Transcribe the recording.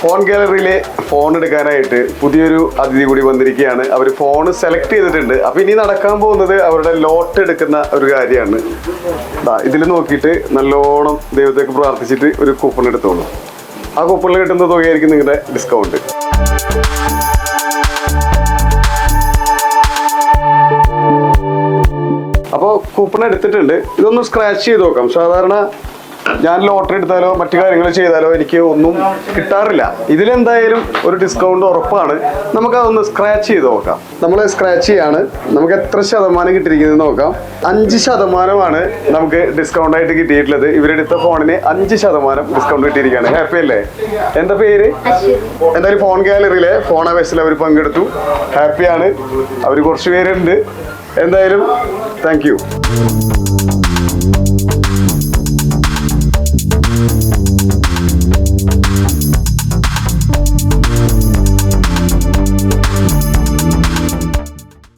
Phone ഗാലറിയിലെ phone എടുക്കാനായിട്ട് പുതിയൊരു അതിഥി കൂടി വന്നിരിക്കുകയാണ്. അവർ ഫോൺ സെലക്ട് ചെയ്തിട്ടുണ്ട്. അപ്പൊ ഇനി നടക്കാൻ പോകുന്നത് അവരുടെ ലോട്ട് എടുക്കുന്ന ഒരു കാര്യമാണ്. ഇതിൽ നോക്കിയിട്ട് നല്ലോണം ദൈവത്തേക്ക് പ്രാർത്ഥിച്ചിട്ട് ഒരു കൂപ്പൺ എടുത്തോളൂ. ആ കൂപ്പണിൽ കിട്ടുന്ന തുകയായിരിക്കും നിങ്ങളുടെ ഡിസ്കൗണ്ട് അപ്പോൾ കൂപ്പൺ എടുത്തിട്ടുണ്ട്. ഇതൊന്ന് സ്ക്രാച്ച് ചെയ്ത് നോക്കാം. സാധാരണ ഞാൻ ലോട്ടറി എടുത്താലോ മറ്റു കാര്യങ്ങൾ ചെയ്താലോ എനിക്ക് ഒന്നും കിട്ടാറില്ല. ഇതിലെന്തായാലും ഒരു ഡിസ്കൗണ്ട് ഉറപ്പാണ്. നമുക്ക് അതൊന്ന് സ്ക്രാച്ച് ചെയ്ത് നോക്കാം. നമ്മൾ സ്ക്രാച്ച് ചെയ്യാണ്. നമുക്ക് എത്ര ശതമാനം കിട്ടിയിരിക്കുന്നത് നോക്കാം. അഞ്ച് ശതമാനമാണ് നമുക്ക് ഡിസ്കൗണ്ട് ആയിട്ട് കിട്ടിയിട്ടുള്ളത്. ഇവരെടുത്ത ഫോണിന് അഞ്ച് ശതമാനം ഡിസ്കൗണ്ട് കിട്ടിയിരിക്കുകയാണ്. ഹാപ്പി അല്ലേ? എന്താ പേര്? എന്തായാലും ഫോൺ ഗാലറിയിലെ ഫോൺ അവേഴ്സിൽ അവർ പങ്കെടുത്തു. ഹാപ്പിയാണ് അവർ കുറച്ച് പേരുണ്ട്. എന്തായാലും താങ്ക് യു